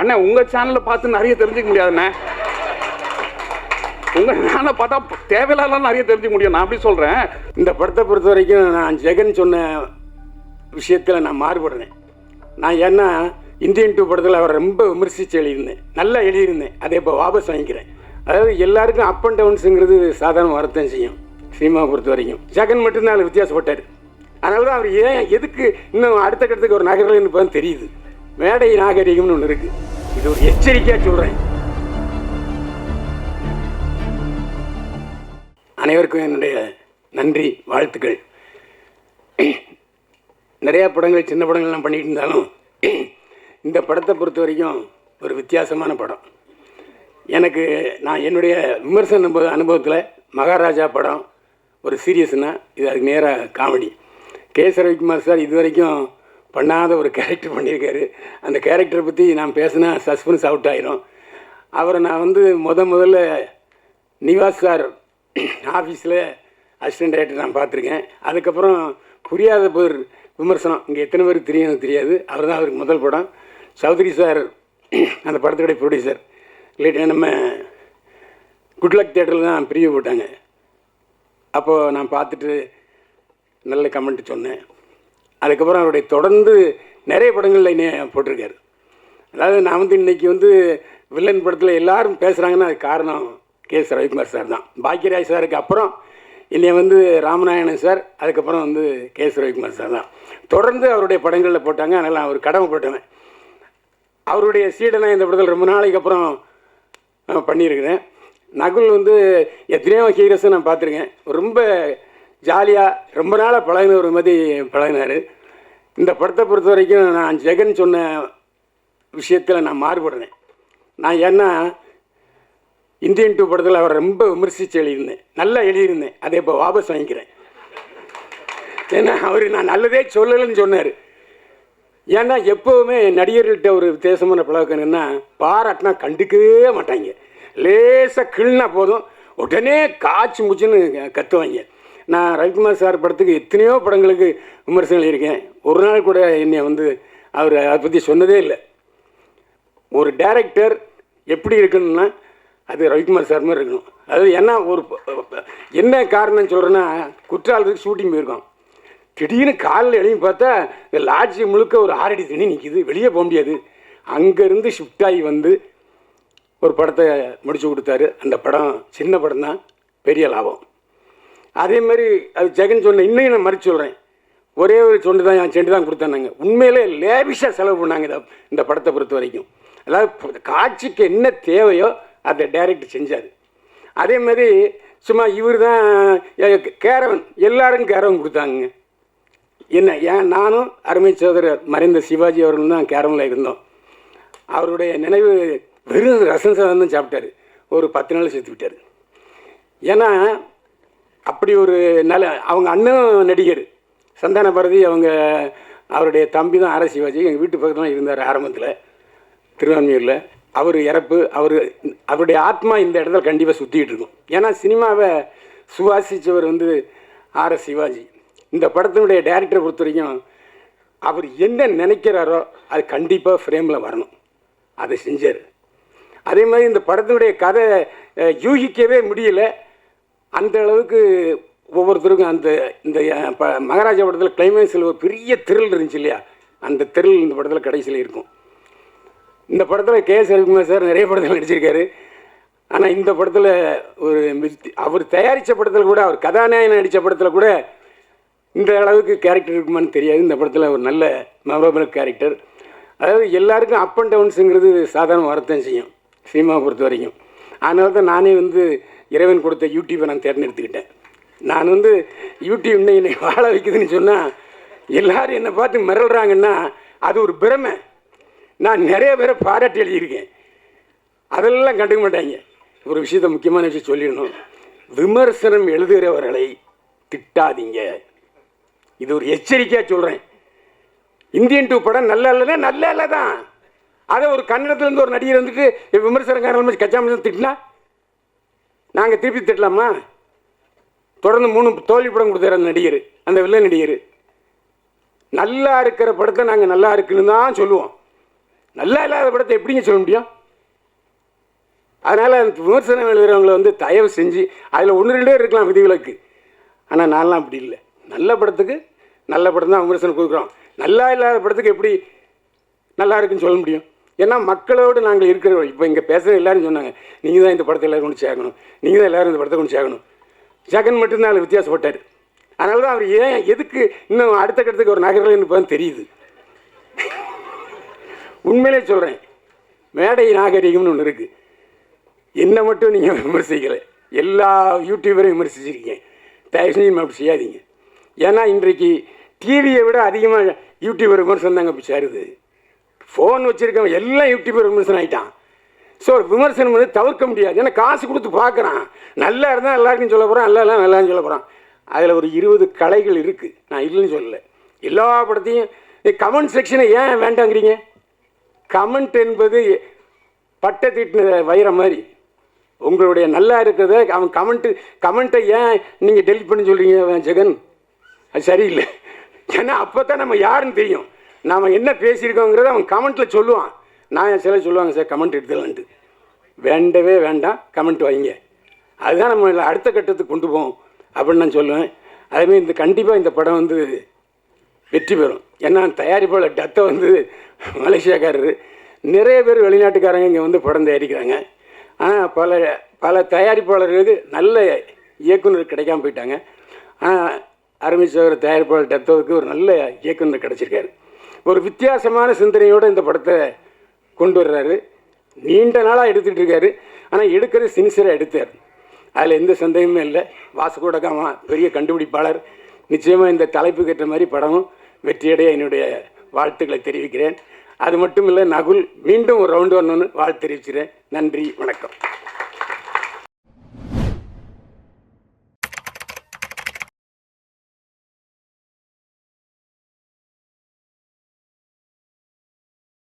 அண்ணா உங்க சேனலை பார்த்து நிறைய தெரிஞ்சுக்க முடியாதுண்ணே. உங்க சேனலை பார்த்தா தேவையில்லாத நிறைய தெரிஞ்சுக்க முடியும். நான் அப்படி சொல்றேன். இந்த படத்தை பொறுத்த வரைக்கும் நான் ஜெகன் சொன்ன விஷயத்தில் நான் மாறுபடுறேன். நான் ஏன்னா இந்தியன் டூ படத்தில் அவரை ரொம்ப விமர்சித்து எழுதியிருந்தேன். நல்லா எழுதியிருந்தேன். அதை இப்போ வாபஸ் வாங்கிக்கிறேன். அதாவது எல்லாருக்கும் அப் அண்ட் டவுன்ஸுங்கிறது சாதாரண வரத்தான் செய்யும். சினிமாவை பொறுத்த வரைக்கும். ஜெகன் மட்டும்தான் அதில் வித்தியாசப்பட்டார். அதனால தான் அவர் ஏன் எதுக்கு இன்னும் அடுத்த கட்டத்துக்கு ஒரு நகரில் இப்போ தான் தெரியுது. மேடை நாகரிகம்னு ஒன்று இருக்குது இது ஒரு எச்சரிக்கையாக சொல்கிறேன் அனைவருக்கும் என்னுடைய நன்றி வாழ்த்துக்கள். நிறையா படங்கள் சின்ன படங்கள்லாம் பண்ணிட்டு இருந்தாலும் இந்த படத்தை பொறுத்த வரைக்கும் ஒரு வித்தியாசமான படம். எனக்கு நான் என்னுடைய விமர்சன அனுபவத்தில் மகாராஜா படம் ஒரு சீரியஸ்னால் இது அதுக்கு நேராக comedy. K. S Ravikumar sir இது வரைக்கும் பண்ணாத ஒரு கேரக்டர் பண்ணியிருக்காரு. அந்த கேரக்டரை பற்றி நான் பேசினா சஸ்பென்ஸ் அவுட் ஆயிரும். அவரை நான் வந்து முத முதல்ல நிவாஸ் சார் ஆஃபீஸில் அசிஸ்டன்ட் டைரக்டர் நான் பார்த்துருக்கேன். அதுக்கப்புறம் புரியாத பேர் விமர்சனம். இங்கே எத்தனை பேருக்கு தெரியும் எனக்கு தெரியாது. அவர் தான் அவருக்கு முதல் படம். சௌத்ரி சார் அந்த படத்துடைய ப்ரொடியூசர் இல்லை நம்ம குட்லக் தேட்டரில் தான் பிரிவு போட்டாங்க. அப்போது நான் பார்த்துட்டு நல்ல கமெண்ட் சொன்னேன். அதுக்கப்புறம் அவருடைய தொடர்ந்து நிறைய படங்களில் என்னைய போட்டிருக்காரு. அதாவது நான் வந்து இன்னைக்கு வந்து வில்லன் படத்தில் எல்லாரும் பேசுகிறாங்கன்னா அது காரணம் கே எஸ் ரவிக்குமார் சார் தான். பாக்கியராஜ் சாருக்கு அப்புறம் என்னைய வந்து ராமநாயணன் சார் அதுக்கப்புறம் வந்து கே எஸ் ரவிக்குமார் சார் தான். தொடர்ந்து அவருடைய படங்களில் போட்டாங்க அதனால் அவர் கடமைப்பட்டவன் அவருடைய சீடனை இந்த படத்தில் ரொம்ப நாளைக்கு அப்புறம் பண்ணியிருக்கிறேன். நகுல் வந்து எத்தனையோ ஹீரோஸை நான் பார்த்துருக்கேன். ரொம்ப ஜாலியாக ரொம்ப நாளாக பழகின ஒரு மாதிரி பழகினார். இந்த படத்தை பொறுத்த வரைக்கும் நான் ஜெகன் சொன்ன விஷயத்தில் நான் மாறுபடுறேன். நான் ஏன்னா இந்தியன் டூ படத்தில் அவரை ரொம்ப விமர்சித்து எழுதியிருந்தேன். நல்லா எழுதியிருந்தேன். அதை இப்போ வாபஸ் வாங்கிக்கிறேன். ஏன்னா அவர் நான் நல்லதே சொல்லலைன்னு சொன்னார். ஏன்னா எப்போவுமே நடிகர்கள்ட்ட ஒரு வித்தியாசமான பழக்கம் பாராட்டினா கண்டுக்கவே மாட்டாங்க. லேசாக கிள்னா போதும். உடனே காய்ச்சி முடிச்சுன்னு கற்றுவாங்க நான் ரவிக்குமார் சார் படத்துக்கு எத்தனையோ படங்களுக்கு விமர்சனம் எழுதியிருக்கேன் ஒரு நாள் கூட என்னை வந்து அவர் அதை பற்றி சொன்னதே இல்லை. ஒரு டேரக்டர் எப்படி இருக்கணும்னா அது ரவிக்குமார் சார் மாதிரி இருக்கணும். அது என்ன ஒரு என்ன காரணம் சொல்கிறேன்னா குற்றாலத்துக்கு ஷூட்டிங் போயிருக்கோம். திடீர்னு காலில் எழுதி பார்த்தா இந்த லாட்ஜ் முழுக்க ஒரு ஆறடி தண்ணி நிற்கிது வெளியே போக முடியாது. அங்கேருந்து ஷிஃப்ட் ஆகி வந்து ஒரு படத்தை முடிச்சு கொடுத்தாரு. அந்த படம் சின்ன படம் தான் பெரிய லாபம். அதே மாதிரி அது ஜெகன் சொன்ன இன்னும் நான் மறுத்து சொல்கிறேன் ஒரே ஒரு சொண்டு தான் என் செண்டு தான் கொடுத்தாங்க உண்மையிலே லேவிஷாக செலவு பண்ணாங்க இதை இந்த படத்தை பொறுத்த வரைக்கும். அதாவது காட்சிக்கு என்ன தேவையோ அதை டைரக்ட் செஞ்சார். அதே மாதிரி சும்மா இவர் தான் கேரவன். எல்லாரும் கேரவன் கொடுத்தாங்க என்ன ஏன் நானும் அருமை சோதரர் மறைந்த சிவாஜி அவர்களும் தான் கேரவனில் இருந்தோம். அவருடைய நினைவு வெறும் ரசம் சாதம் தான் சாப்பிட்டாரு. ஒரு பத்து நாள் செத்து விட்டார் ஏன்னா அப்படி ஒரு நல்ல அவங்க அண்ணன் நடிகர். சந்தான பாரதி அவங்க அவருடைய தம்பி தான் ஆர சிவாஜி. எங்கள் வீட்டு பக்கத்தில் தான் இருந்தார் ஆரம்பத்தில் திருவான்மையூரில். அவர் இறப்பு அவர் அவருடைய ஆத்மா இந்த இடத்துல கண்டிப்பாக சுற்றிக்கிட்டு இருக்கும். ஏன்னா சினிமாவை சுவாசித்தவர் வந்து ஆர் எஸ் சிவாஜி. இந்த படத்தினுடைய டைரக்டரை பொறுத்த வரைக்கும் அவர் என்ன நினைக்கிறாரோ அது கண்டிப்பாக ஃப்ரேமில் வரணும். அதை செஞ்சார். அதே மாதிரி இந்த படத்தினுடைய கதை யூகிக்கவே முடியல. அந்த அளவுக்கு ஒவ்வொருத்தருக்கும் அந்த இந்த இப்போ ப மகாராஜா படத்தில் கிளைமேக்ஸில் ஒரு பெரிய திரில் இருந்துச்சு இல்லையா? அந்த திரில் இந்த படத்தில் கடைசியில் இருக்கும். இந்த படத்தில் கே எஸ் ரவிக்குமார் சார் நிறைய படத்தில் நடிச்சிருக்காரு. ஆனால் இந்த படத்தில் ஒரு அவர் தயாரித்த படத்தில் கூட அவர் கதாநாயகன் நடித்த படத்தில் கூட இந்த அளவுக்கு கேரக்டர் இருக்குமான்னு தெரியாது. இந்த படத்தில் ஒரு நல்ல மெமரபிள் கேரக்டர் அதாவது எல்லாருக்கும் அப் அண்ட் டவுன்ஸுங்கிறது சாதாரண வரத்தான் செய்யும். சினிமாவை பொறுத்த வரைக்கும் அதனால தான் நானே வந்து இறைவன் கொடுத்த யூடியூப்பை நான் தேர்ந்தெடுத்துக்கிட்டேன். நான் வந்து யூடியூப் இன்னும் என்னை வாழ வைக்குதுன்னு சொன்னால் எல்லாரும் என்னை பார்த்து மிரள்றாங்கன்னா அது ஒரு பிரமை. நான் நிறைய பேரை பாராட்டி எழுதியிருக்கேன். அதெல்லாம் கண்டுக்க மாட்டாங்க. ஒரு விஷயத்த முக்கியமான விஷயம் சொல்லிடணும். விமர்சனம் எழுதுகிறவர்களை திட்டாதீங்க. இது ஒரு எச்சரிக்கையாக சொல்கிறேன் இந்தியன் டூ படம் நல்ல இல்லைன்னா நல்ல இல்லை தான் அதை ஒரு கன்னடத்துலேருந்து ஒரு நடிகர் வந்துட்டு விமர்சனக்காரர்கள் கச்சாமல் திட்டினா? நாங்கள் திருப்பி திட்டலாமா? தொடர்ந்து மூணு தோல்வி படம் கொடுத்தார் அந்த நடிகர் அந்த வில்லன் நடிகர். நல்லா இருக்கிற படத்தை நாங்கள் நல்லா இருக்குன்னு தான் சொல்லுவோம். நல்லா இல்லாத படத்தை எப்படிங்க சொல்ல முடியும்? அதனால் அந்த விமர்சனம் எழுதுகிறவங்களை வந்து தயவு செஞ்சு அதில் ஒன்று ரெண்டு பேர் இருக்கலாம் விதிவிலக்கு. ஆனால் நான்லாம் அப்படி இல்லை. நல்ல படத்துக்கு நல்ல படம் தான் விமர்சனம் கொடுக்குறோம். நல்லா இல்லாத படத்துக்கு எப்படி நல்லா இருக்குன்னு சொல்ல முடியும்? ஏன்னா மக்களோடு நாங்கள் இருக்கிறோம் இப்போ இங்கே பேசுகிற எல்லாரும் சொன்னாங்க நீங்கள் தான் இந்த படத்தை எல்லோரும் கொண்டு சேர்க்கணும். நீங்கள் தான் எல்லோரும் இந்த படத்தை கொண்டு சேர்க்கணும். ஜெகன் மட்டும்தான் அதில் வித்தியாசப்பட்டார். அதனால தான் அவர் ஏன் எதுக்கு இன்னும் அடுத்த கட்டத்துக்கு ஒரு நகரில் இப்போ தெரியுது. உண்மையிலே சொல்கிறேன் மேடை நாகரிகம்னு ஒன்று இருக்குது என்னை மட்டும் நீங்கள் விமர்சிக்கலை. எல்லா யூடியூபரையும் விமர்சிச்சிருக்கீங்க. தயவு செஞ்சு அப்படி செய்யாதீங்க. ஏன்னா இன்றைக்கு டிவியை விட அதிகமாக யூடியூபர் விமர்சனம் தாங்க இப்போ சேருது. ஃபோன் வச்சுருக்கவன் எல்லாம் யூடியூபர் விமர்சனம் ஆகிட்டான் ஸோ விமர்சனம் வந்து தவிர்க்க முடியாது. ஏன்னா காசு கொடுத்து பார்க்குறான். நல்லா இருந்தால் எல்லாருக்கும் சொல்ல போகிறான் நல்லா இல்லை நல்லான்னு சொல்ல போகிறான் அதில் ஒரு இருபது கலைகள் இருக்குது நான் இல்லைன்னு சொல்லலை. எல்லா படத்தையும் கமெண்ட் செக்ஷனை ஏன் வேண்டாங்கிறீங்க? கமெண்ட் என்பது பட்டை தீட்டின வைர மாதிரி. உங்களுடைய நல்லா இருக்கிறத அவன் கமெண்ட்டு கமெண்ட்டை ஏன் நீங்கள் டெலிட் பண்ணி சொல்கிறீங்க ஜெகன்? அது சரியில்லை. ஏன்னா அப்போ தான் நம்ம யாருன்னு தெரியும். நாம் என்ன பேசியிருக்கோங்கிறத அவன் கமெண்ட்டில் சொல்லுவான். நான் சில சொல்லுவாங்க சார் கமெண்ட் எடுத்துலான்ட்டு வேண்டவே வேண்டாம் கமெண்ட் வைங்க அதுதான் நம்ம அடுத்த கட்டத்துக்கு கொண்டு போவோம் அப்படின்னு நான் சொல்லுவேன். அதுமாரி இந்த கண்டிப்பாக இந்த படம் வந்து வெற்றி பெறும். ஏன்னா தயாரிப்பாளர் டத்தை வந்து மலேசியாக்காரரு. நிறைய பேர் வெளிநாட்டுக்காரங்க இங்கே வந்து படம் தயாரிக்கிறாங்க. ஆனால் பல பல தயாரிப்பாளர்களுக்கு நல்ல இயக்குனர் கிடைக்காம போயிட்டாங்க. ஆனால் அருமை சோதர தயாரிப்பாளர் டத்தோவுக்கு ஒரு நல்ல இயக்குனர் கிடச்சிருக்காரு. ஒரு வித்தியாசமான சிந்தனையோடு இந்த படத்தை கொண்டு வர்றாரு. நீண்ட நாளாக எடுத்துகிட்டு இருக்காரு. ஆனால் எடுக்கிறது சின்சியராக எடுத்தார். அதில் எந்த சந்தேகமும் இல்லை. வாசுகோடகாமா பெரிய கண்டுபிடிப்பாளர். நிச்சயமாக இந்த தலைப்புக்கு ஏற்ற மாதிரி படமும் வெற்றியடைய என்னுடைய வாழ்த்துக்களை தெரிவிக்கிறேன். அது மட்டும் இல்லை நகுல் மீண்டும் ஒரு ரவுண்டு வரணும்னு வாழ்த்து தெரிவிக்கிறேன் நன்றி வணக்கம்.